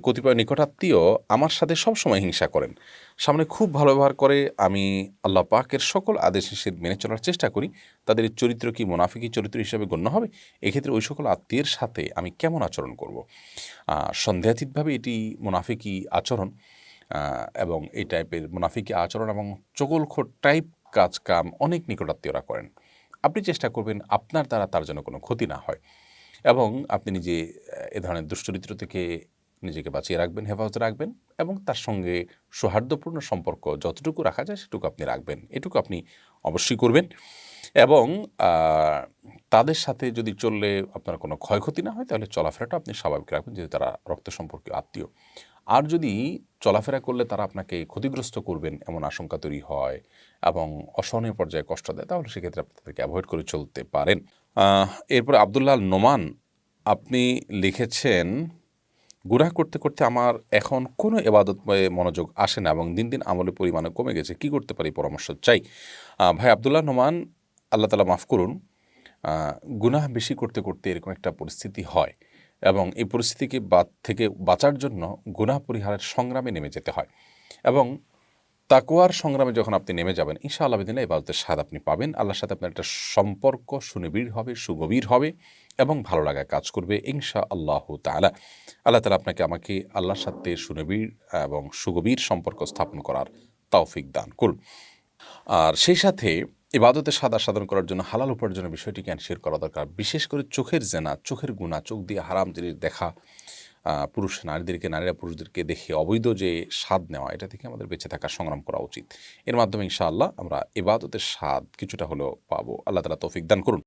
কতিপয় নিকটাত্মীয় আমার সাথে সবসময় হিংসা করেন। সামনে খুব ভালো ব্যবহার করে আমি আল্লাহ পাকের সকল আদেশ নিষেধ মেনে চলার চেষ্টা করি। তাদের চরিত্র কি মুনাফিকি চরিত্র হিসেবে গণ্য হবে? এক্ষেত্রে ওই সকল আত্মীয়ের সাথে আমি কেমন আচরণ করব? সন্দেহাতীতভাবে এটি মুনাফিকি আচরণ এবং এই টাইপের মুনাফিকি আচরণ এবং চগলখোর টাইপ কাজ কাম অনেক নিকটাত্মীয়রা করেন। আপনি চেষ্টা করবেন আপনার দ্বারা তার যেন কোনো ক্ষতি না হয়। এবং আপনি নিজে, এ ধরনের দুশ্চরিত্র থেকে নিজেকে বাঁচিয়ে রাখবেন, হেফাজতে রাখবেন এবং তার সঙ্গে সৌহার্দ্যপূর্ণ সম্পর্ক যতটুকু রাখা যায় সেটুকু আপনি রাখবেন। এটুকু আপনি অবশ্যই করবেন এবং তাদের সাথে যদি চললে আপনার কোনো ক্ষয়ক্ষতি না হয় তাহলে চলাফেরাটা আপনি স্বাভাবিক রাখবেন যেহেতু তারা রক্ত সম্পর্কীয় আত্মীয়। আর যদি চলাফেরা করলে তারা আপনাকে ক্ষতিগ্রস্ত করবেন এমন আশঙ্কা তৈরি হয় এবং অসহনীয় পর্যায়ে কষ্ট দেয়, তাহলে সেক্ষেত্রে আপনি তাদেরকে অ্যাভয়েড করে চলতে পারেন। এরপর আবদুল্লাহ নোমান, আপনি লিখেছেন গুনাহ করতে করতে আমার এখন কোনো এবাদত মনোযোগ আসে না এবং দিন দিন আমলের পরিমাণে কমে গেছে। কি করতে পারি পরামর্শ চাই? ভাই আবদুল্লাহ নোমান, আল্লাহ তালা মাফ করুন গুনাহ বেশি করতে করতে এরকম একটা পরিস্থিতি হয় এবং এই পরিস্থিতিকে বাদ থেকে বাঁচার জন্য গুনাহ পরিহারের সংগ্রামে নেমে যেতে হয় এবং তাকোয়ার সংগ্রামে যখন আপনি নেমে যাবেন ইনশা আল্লাহ দিনে এবাদতের স্বাদ আপনি পাবেন। আল্লাহর সাথে আপনার একটা সম্পর্ক সুনিবিড় হবে, সুগভীর হবে এবং ভালো লাগা কাজ করবে ইনশা আল্লাহ তালা আল্লাহ তালা আপনাকে আমাকে আল্লাহর সাথে সুনিবিড় এবং সুগভীর সম্পর্ক স্থাপন করার তৌফিক দান করুন। আর সেই সাথে ইবাদতে সাদা সাধন করার জন্য, হালাল উপার্জনের বিষয়টিকে শেয়ার করা দরকার। বিশেষ করে চোখের জেনা, চোখের গুণা চোখ দিয়ে হারাম জিনিস দেখা পুরুষ নারীদেরকে, নারীরা পুরুষদেরকে দেখে অবৈধ যে স্বাদ নেওয়া, এটা থেকে আমাদের বেঁচে থাকার সংগ্রাম করা উচিত। এর মাধ্যমে ইনশাআল্লাহ আমরা এবাদতের স্বাদ কিছুটা হলেও পাবো। আল্লাহ তালা তৌফিক দান করুন।